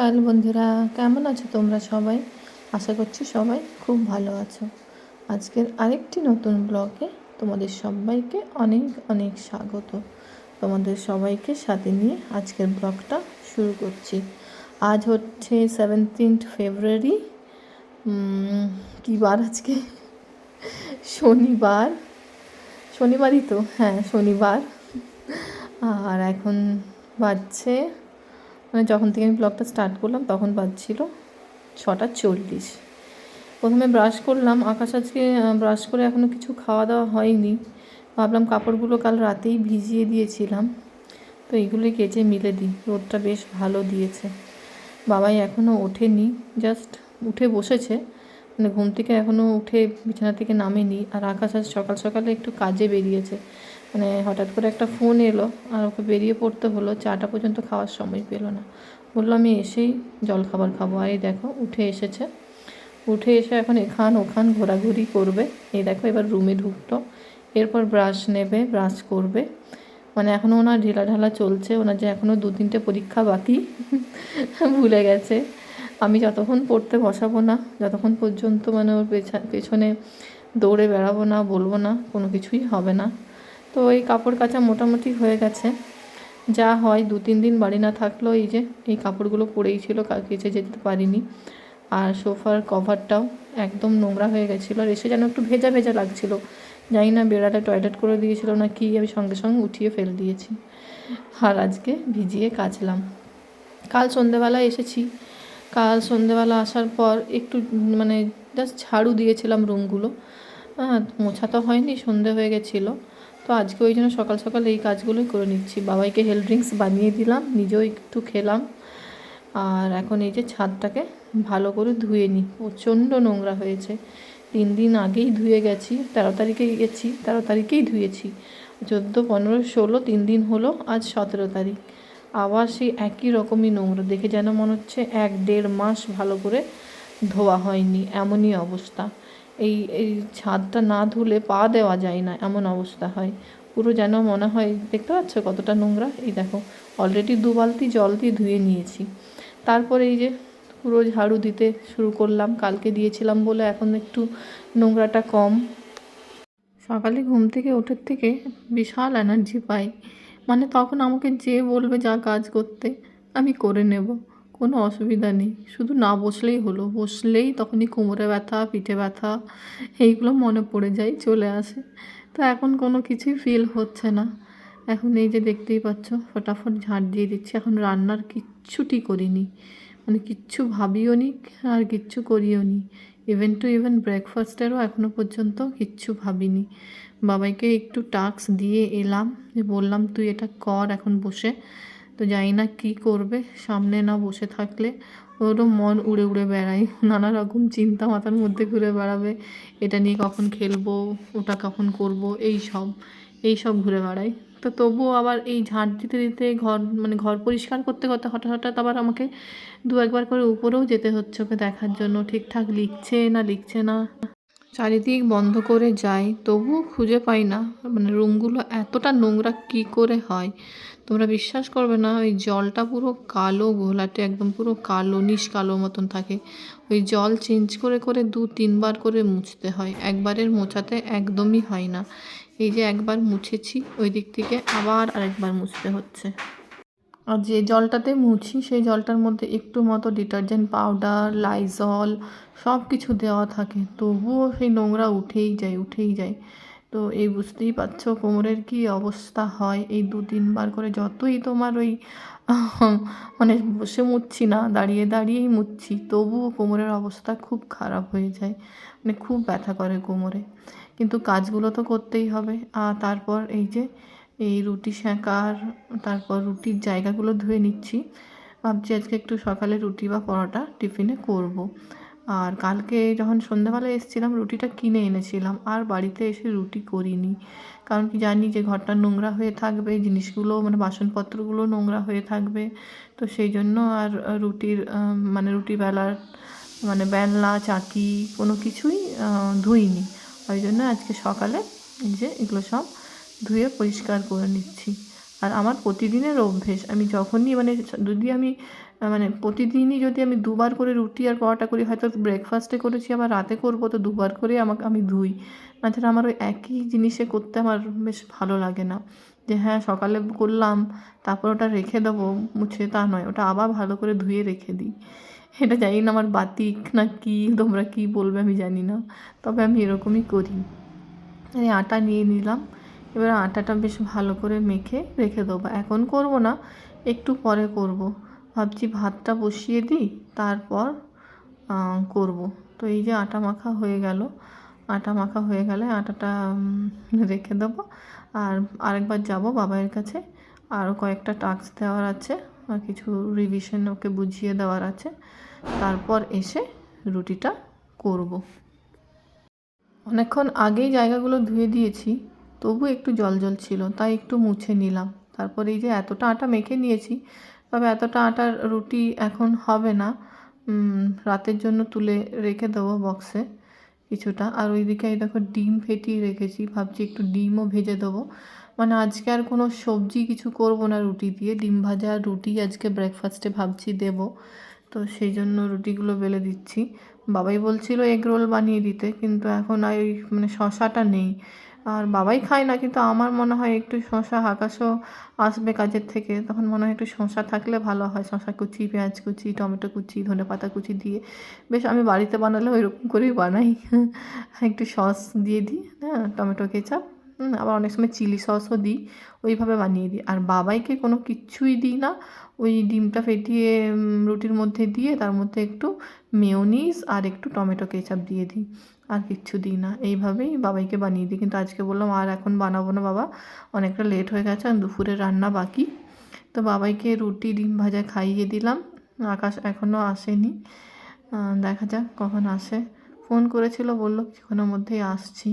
সকাল বন্ধুরা, কেমন আছো তোমরা সবাই? আশা করছি সবাই খুব ভালো আছো। আজকের আরেকটি নতুন ব্লগে তোমাদের সবাইকে অনেক অনেক স্বাগত। তোমাদের সবাইকে সাথে নিয়ে আজকের ব্লগটা শুরু করছি। আজ হচ্ছে সেভেন্টিন্থ ফেব্রুয়ারি কী বার আজকে? শনিবার। শনিবারই তো হ্যাঁ শনিবার। আর এখন বাজছে মানে যখন থেকে আমি ব্লগটা স্টার্ট করলাম, তখন বাজছিল ছটা চল্লিশ। প্রথমে ব্রাশ করলাম, আকাশ আজকে ব্রাশ করে এখনও কিছু খাওয়া দাওয়া হয়নি। ভাবলাম কাপড়গুলো কাল রাতেই ভিজিয়ে দিয়েছিলাম। তো এইগুলোই কেচে মিলে দিই, রোদটা বেশ ভালো দিয়েছে। বাবাই এখনও ওঠেনি জাস্ট উঠে বসেছে। মানে ঘুম থেকে এখনও উঠে বিছানা থেকে নামেনি, আর আকাশ আজ সকাল সকালে একটু কাজে বেরিয়েছে। মানে হঠাৎ করে একটা ফোন এলো আর ওকে বেরিয়ে পড়তে হলো। চাটা পর্যন্ত খাওয়ার সময় পেল না। বলল, আমি এসেই জল খাবার খাব। আর এই দেখো, উঠে এসেছে। উঠে এসে এখন এখান ওখান ঘোরাঘুরি করবে। এই দেখো, এবার রুমে ঢুকতো। এরপর ব্রাশ নেবে, ব্রাশ করবে। মানে এখনও ওনার ঢিলা ঢালা চলছে। ওনার যে এখনও দু তিনটে পরীক্ষা বাকি, ভুলে গেছে। আমি যতক্ষণ পড়তে বসাবো না, যতক্ষণ পর্যন্ত মানে ওর পেছনে দৌড়ে বেড়াবো না, বলব না, কোনো কিছুই হবে না। তো এই কাপড় কাচা মোটামুটি হয়ে গেছে। যা হয় দু তিন দিন বাড়ি না থাকলেও এই যে, এই কাপড়গুলো পরেই ছিল কেচে যেতে পারিনি। আর সোফার কভারটাও একদম নোংরা হয়ে গেছিল আর এসে যেন একটু ভেজা ভেজা লাগছিল। জানি না বেড়াটা টয়লেট করে দিয়েছিল না কি, আমি সঙ্গে সঙ্গে উঠিয়ে ফেল দিয়েছি। আর আজকে ভিজিয়ে কাচলাম। কাল সন্ধেবেলা এসেছি। কাল সন্ধেবেলা আসার পর একটু মানে জাস্ট ঝাড়ু দিয়েছিলাম রুমগুলো হ্যাঁ মোছা তো হয়নি, সন্ধে হয়ে গেছিল। তো আজকে ওই জন্য সকাল সকাল এই কাজগুলোই করে নিচ্ছি। বাবাইকে হেলথ ড্রিঙ্কস বানিয়ে দিলাম, নিজেও একটু খেলাম। আর এখন এই যে ছাদটাকে ভালো করে ধুয়ে নিই। প্রচণ্ড নোংরা হয়েছে। তিন দিন আগেই ধুয়ে গেছি, তেরো তারিখে গেছি, তেরো তারিখেই ধুয়েছি। চোদ্দ, পনেরো, ষোলো, তিন দিন হলো আজ সতেরো তারিখ। আবার সেই একই রকমই নোংরা। দেখে যেন মনে হচ্ছে এক দেড় মাস ভালো করে ধোয়া হয়নি, এমনই অবস্থা। এই এই ছাদটা না ধুলে পা দেওয়া যায় না, এমন অবস্থা হয়। পুরো যেন মনে হয়, দেখতে পাচ্ছ কতটা নোংরা? এই দেখো অলরেডি দু বালতি জল দিয়ে ধুয়ে নিয়েছি। তারপরে এই যে পুরো ঝাড়ু দিতে শুরু করলাম, কালকে দিয়েছিলাম বলে এখন একটু নোংরাটা কম। সকালে ঘুম থেকে ওঠার থেকে বিশাল এনার্জি পাই। মানে তখন আমাকে যে বলবে যা কাজ করতে, আমি করে নেব। কোনো অসুবিধা নেই। শুধু না বসলেই হলো। বসলেই তখনই কোমরে ব্যথা, পিঠে ব্যথা, এইগুলো মনে পড়ে যায়, চলে আসে। তো এখন কোনো কিছুই ফিল হচ্ছে না। এখন এই যে দেখতেই পাচ্ছ, ফটাফট ঝাঁট দিয়ে দিচ্ছি। এখন রান্নার কিচ্ছুটি করিনি। মানে কিচ্ছু ভাবিও নি আর কিচ্ছু করিও নি। ইভেন টু ইভেন ব্রেকফাস্টেরও এখনও পর্যন্ত কিচ্ছু ভাবিনি। বাবাইকে একটু টাস্ক দিয়ে এলাম। বললাম, তুই এটা কর এখন বসে। তো জানি না কী করবে, সামনে না বসে থাকলে। ওরও মন উড়ে উড়ে বেড়ায়, নানা রকম চিন্তা মাথার মধ্যে ঘুরে বেড়াবে। এটা নিয়ে কখন খেলব, ওটা কখন করব, এই সব এই সব ঘুরে বেড়ায়। তো তবুও আবার এই ঝাঁট দিতে দিতে ঘর মানে ঘর পরিষ্কার করতে করতে হঠাৎ হঠাৎ আবার আমাকে দু একবার করে উপরেও যেতে হচ্ছে ওকে দেখার জন্য। ঠিকঠাক লিখছে না লিখছে না। চারিদিক বন্ধ করে যাই তবুও খুঁজে পাই না। মানে রুমগুলো এতটা নোংরা কি করে হয়? তোমরা বিশ্বাস করবে না, ওই জলটা পুরো কালো ঘোলাটে, একদম পুরো কালো নিশ কালো মতন থাকে। ওই জল চেঞ্জ করে করে দু, তিনবার করে মুছতে হয়। একবারের মোছাতে একদমই হয় না। এই যে একবার মুছেছি, ওই দিক থেকে আবার আরেকবার মুছতে হচ্ছে। আর যে জলটাতে মুছি, সেই জলটার মধ্যে একটু মতো ডিটারজেন্ট পাউডার লাইজল সব কিছু দেওয়া থাকে। তবুও সেই নোংরা উঠেই যায় উঠেই যায়। তো এই বুঝতেই পারছ কোমরের কি অবস্থা হয় এই দু তিনবার করে যতই তোমার ওই মানে বসে মুচ্ছি না, দাঁড়িয়ে দাঁড়িয়েই মুচ্ছি, তবুও কোমরের অবস্থা খুব খারাপ হয়ে যায় মানে খুব ব্যথা করে কোমরে। কিন্তু কাজগুলো তো করতেই হবে। আর তারপর এই যে, এই রুটি সেঁকার তারপর রুটির জায়গাগুলো ধুয়ে নিচ্ছি। ভাবছি আজকে একটু সকালে রুটি বা পরোটা টিফিনে করব। আর কালকে যখন সন্ধ্যাবেলায় এসেছিলাম, রুটিটা কিনে এনেছিলাম। আর বাড়িতে এসে রুটি করিনি। কারণ কি জানি যে ঘরটা নোংরা হয়ে থাকবে, জিনিসগুলো মানে বাসনপত্রগুলো নোংরা হয়ে থাকবে। তো সেই জন্য আর রুটির মানে রুটি বেলার মানে বেলনা, চাকি, কোনো কিছুই ধুইনি। ওই জন্য আজকে সকালে যে এগুলো সব ধুয়ে পরিষ্কার করে নিচ্ছি। আর আমার প্রতিদিনের অভ্যেস, আমি যখনই মানে যদি আমি মানে প্রতিদিনই যদি আমি দুবার করে রুটি আর পরোটা করি, হয়তো ব্রেকফাস্টে করেছি, আবার রাতে করব, তো দুবার করে আমাকে, আমি ধুই তাছাড়া আমার ওই একই জিনিসে করতে আমার বেশ ভালো লাগে না। যে হ্যাঁ সকালে করলাম, তারপর ওটা রেখে দেবো, মুছে, তা নয়, ওটা আবার ভালো করে ধুয়ে রেখে দিই। এটা জানি না আমার বাতিক না কি, তোমরা কি বলবে আমি জানি না। তবে আমি এরকমই করি। আটা নিয়ে নিলাম এবার আটাটা বেশ ভালো করে মেখে রেখে দেবো। এখন করব না, একটু পরে করব। ভাবছি ভাতটা বসিয়ে দিই, তারপর করব। তো এই যে আটা মাখা হয়ে গেল। আটা মাখা হয়ে গেলে আটাটা রেখে দেবো। আর আরেকবার যাব বাবাইয়ের কাছে। আরও কয়েকটা টাস্ক দেওয়ার আছে, আর কিছু রিভিশন ওকে বুঝিয়ে দেওয়ার আছে। তারপর এসে রুটিটা করব। অনেকক্ষণ আগেই জায়গাগুলো ধুয়ে দিয়েছি। তবু একটু জল জল ছিল, তাই একটু মুছে নিলাম। তারপর এই যে এতটা আটা মেখে নিয়েছি, তবে এতটা আটার রুটি এখন হবে না। রাতের জন্য তুলে রেখে দেবো বক্সে কিছুটা। আর ওইদিকে এই দেখো ডিম ফেটিয়ে রেখেছি, ভাবছি একটু ডিমও ভেজে দেবো। মানে আজকে আর কোনো সবজি কিছু করব না রুটি দিয়ে। ডিম ভাজা আর রুটি আজকে ব্রেকফাস্টে ভাবছি দেবো। তো সেই জন্য রুটিগুলো বেলে দিচ্ছি। বাবাই বলছিল, এগ রোল বানিয়ে দিতে। কিন্তু এখন আর ওই মানে শশাটা নেই। আর বাবাই খায় না, কিন্তু আমার মনে হয় একটু শশা আকাশও আসবে কাজের থেকে। তখন মনে হয় একটু শশা থাকলে ভালো হয়। শশা কুচি, পেঁয়াজ কুচি, টমেটো কুচি, ধনে পাতা কুচি দিয়ে বেশ আমি বাড়িতে বানালে ওইরকম করেই বানাই। একটু সস দিয়ে দিই হ্যাঁ টমেটো, কেচাপ আবার অনেক সময় চিলি সসও দিই, ওইভাবে বানিয়ে দিই। আর বাবাইকে কোনো কিচ্ছুই দিই না, ওই ডিমটা ফেটিয়ে রুটির মধ্যে দিয়ে তার মধ্যে একটু মেয়োনিজ আর একটু টমেটো কেচাপ দিয়ে দিই, আর কিচ্ছু দিই না। এইভাবেই বাবাইকে বানিয়ে দিই। কিন্তু আজকে বললাম, আর এখন বানাবো না বাবা, অনেকটা লেট হয়ে গেছে আর দুপুরে রান্না বাকি। তো বাবাইকে রুটি ডিম ভাজা খাইয়ে দিলাম। আকাশ এখনও আসেনি। দেখা যাক কখন আসে। ফোন করেছিল, বলল কিছুক্ষণের মধ্যেই আসছি।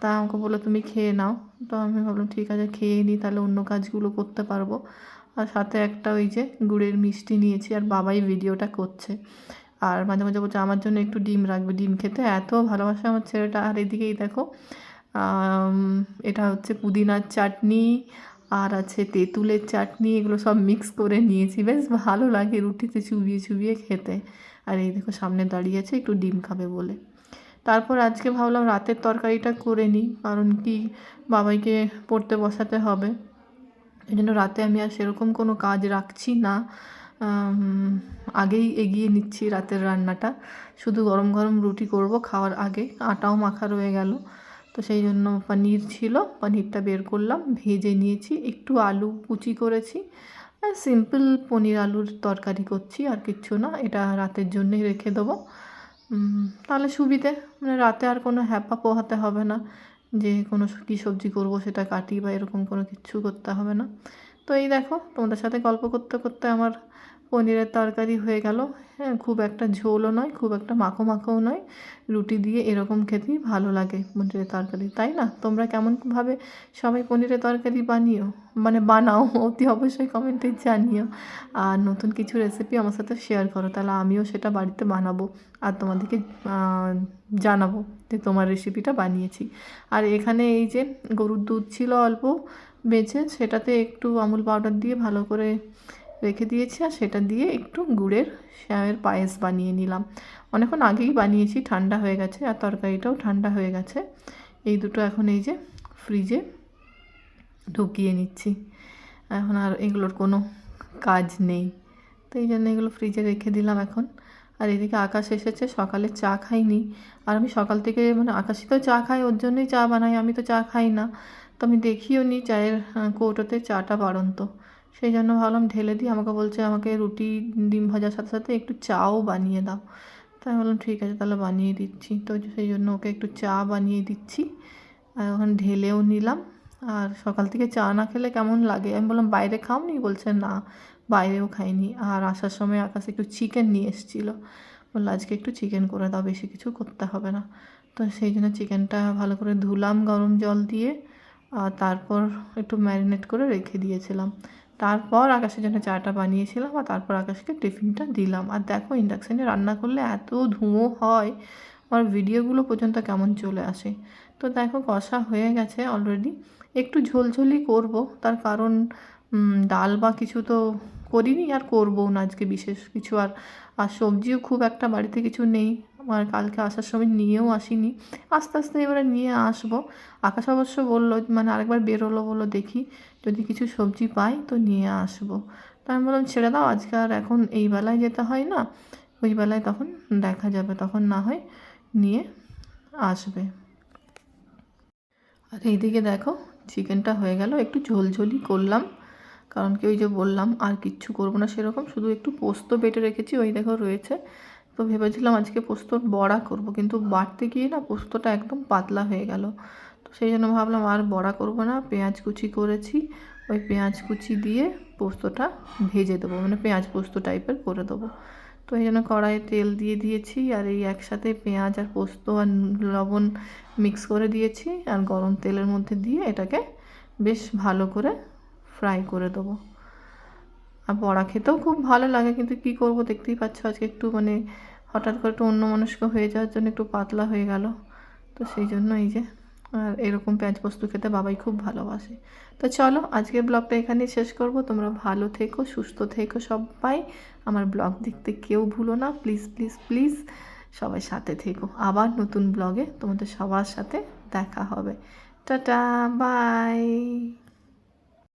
তা আমাকে বলল, তুমি খেয়ে নাও। তো আমি ভাবলাম, ঠিক আছে, খেয়ে নিই তাহলে অন্য কাজগুলো করতে পারব। আর সাথে একটা ওই যে গুড়ের মিষ্টি নিয়েছি, আর বাবাই ভিডিওটা করছে। আর মাঝে মাঝে বলছে, আমার জন্য একটু ডিম রাখবে, ডিম খেতে। এত ভালোবাসে আমার ছেলেটা। আর এদিকেই দেখো এটা হচ্ছে পুদিনার চাটনি, আর আছে তেঁতুলের চাটনি, এগুলো সব মিক্স করে নিয়েছি। বেশ ভালো লাগে রুটিতে চুবিয়ে চুবিয়ে খেতে। আর এই দেখো, সামনে দাঁড়িয়ে আছে, একটু ডিম খাবে বলে। তারপর আজকে ভাবলাম রাতের তরকারিটা করে নিই, কারণ কি বাবাইকে পড়তে বসাতে হবে। এই জন্য রাতে আমি আর সেরকম কোনো কাজ রাখছি না। আগেই এগিয়ে নিচ্ছি রাতের রান্নাটা। শুধু গরম গরম রুটি করব খাওয়ার আগে। আটাও মাখা রয়ে গেল। তো সেই জন্য পনির ছিল, পনিরটা বের করলাম, ভেজে নিয়েছি, একটু আলু কুচি করেছি। সিম্পল পনির আলুর তরকারি করছি, আর কিচ্ছু না, এটা রাতের জন্যই রেখে দেবো। তাহলে সুবিধে। মানে রাতে আর কোনো হ্যাপা পোহাতে হবে না যে কোনো কী সবজি করব সেটা কাটি বা এরকম কোনো কিছু করতে হবে না। তো এই দেখো, তোমাদের সাথে গল্প করতে করতে আমার পনিরের তরকারি হয়ে গেল। হ্যাঁ খুব একটা ঝোলও নয়, খুব একটা মাখো মাখোও নয়। রুটি দিয়ে এরকম খেতেই ভালো লাগে পনিরের তরকারি, তাই না? তোমরা কেমনভাবে সবাই পনিরের তরকারি বানিও? মানে বানাও, অতি অবশ্যই কমেন্টে জানিও। আর নতুন কিছু রেসিপি আমার সাথে শেয়ার করো, তাহলে আমিও সেটা বাড়িতে বানাবো আর তোমাদেরকে জানাব যে তোমার রেসিপিটা বানিয়েছি। আর এখানে এই যে গরুর দুধ ছিল অল্প, বেঁচে সেটাতে একটু আমুল পাউডার দিয়ে ভালো করে রেখে দিয়েছি আর সেটা দিয়ে একটু গুড়ের শ্যামের পায়েস বানিয়ে নিলাম। অনেকক্ষণ আগেই বানিয়েছি, ঠান্ডা হয়ে গেছে আর তরকারিটাও ঠান্ডা হয়ে গেছে। এই দুটো এখন এই যে ফ্রিজে ঢুকিয়ে নিচ্ছি। এখন আর এগুলোর কোনো কাজ নেই। তো এই জন্য এগুলো ফ্রিজে রেখে দিলাম এখন। আর এদিকে আকাশ এসেছে, সকালে চা খাইনি। আর আমি সকাল থেকে মানে আকাশই তো চা খাই ওর জন্যই চা বানাই, আমি তো চা খাই না। তো আমি দেখিও নি চায়ের কৌটোতে চাটা বাড়ন্ত। সেই জন্য ভাবলাম ঢেলে দিই। আমাকে বলছে, আমাকে রুটি, ডিম ভাজার সাথে সাথে একটু চাও বানিয়ে দাও। তাই বললাম, ঠিক আছে, তাহলে বানিয়ে দিচ্ছি। তো সেই জন্য ওকে একটু চা বানিয়ে দিচ্ছি। আর ওখানে ঢেলেও নিলাম। আর সকাল থেকে চা না খেলে কেমন লাগে? আমি বললাম, বাইরে খাওনি? বলছে, না, বাইরেও খাইনি। আর আসার সময় আকাশ একটু চিকেন নিয়ে এসেছিল। বলল, আজকে একটু চিকেন করে দাও, বেশি কিছু করতে হবে না। তো সেই জন্য চিকেনটা ভালো করে ধুলাম, গরম জল দিয়ে। আর তারপর একটু ম্যারিনেট করে রেখে দিয়েছিলাম। তারপর আকাশের জন্য চাটা বানিয়েছিলাম আর তারপর আকাশকে টিফিনটা দিলাম। আর দেখো, ইন্ডাকশানে রান্না করলে এত ধুঁয়ো হয়। আমার ভিডিওগুলো পর্যন্ত কেমন চলে আসে। তো দেখো, কষা হয়ে গেছে অলরেডি একটু ঝোলঝোলই করব, তার কারণ ডাল বা কিছু তো করিনি আর করব না আজকে বিশেষ কিছু। আর আর সবজিও খুব একটা বাড়িতে কিছু নেই। আর কালকে আসার সময় নিয়েও আসিনি। আস্তে আস্তে এবারে নিয়ে আসব। আকাশ অবশ্য বলল মানে আরেকবার বেরোলো বলল, দেখি যদি কিছু সবজি পাই তো নিয়ে আসব। তো আমি বললাম, ছেড়ে দাও, আজকে আর এখন এই বেলায় যেতে হয় না। ওই বেলায় তখন দেখা যাবে, তখন না হয় নিয়ে আসবে। আর এইদিকে দেখো, চিকেনটা হয়ে গেল। একটু ঝোলঝোলই করলাম। কারণ কি ওই যে বললাম, আর কিচ্ছু করব না সেরকম। শুধু একটু পোস্ত বেটে রেখেছি, ওই দেখো রয়েছে। তো ভেবেছিলাম আজকে পোস্তর বড়া করব, কিন্তু বাড়তে গিয়ে না পোস্তটা একদম পাতলা হয়ে গেল। তো সেই জন্য ভাবলাম আর বড়া করব না, পেঁয়াজ কুচি করেছি। ওই পেঁয়াজ কুচি দিয়ে পোস্তটা ভেজে দেবো মানে পেঁয়াজ পোস্ত টাইপের করে দেবো। তো এই জন্য কড়াইয়ে তেল দিয়ে দিয়েছি আর এই একসাথে পেঁয়াজ আর পোস্ত আর লবণ মিক্স করে দিয়েছি আর গরম তেলের মধ্যে দিয়ে এটাকে বেশ ভালো করে ফ্রাই করে দেবো। আর বড়া খেতেও খুব ভালো লাগে, কিন্তু কি করব দেখতেই পাচ্ছ আজকে একটু মানে হঠাৎ করে একটু অন্য মনস্ক হয়ে যাওয়ার জন্য একটু পাতলা হয়ে গেল। তো সেই জন্য এই যে, আর এরকম পেঁয়াজ পোস্ত খেতে বাবাই খুব ভালোবাসে। তো চলো আজকের ব্লগটা এখানেই শেষ করব। তোমরা ভালো থেকো, সুস্থ থেকো সবাই। আমার ব্লগ দেখতে কেউ ভুলো না, প্লিজ প্লিজ প্লিজ সবাই সাথে থেকো। আবার নতুন ব্লগে তোমাদের সবার সাথে দেখা হবে। Tata, bye.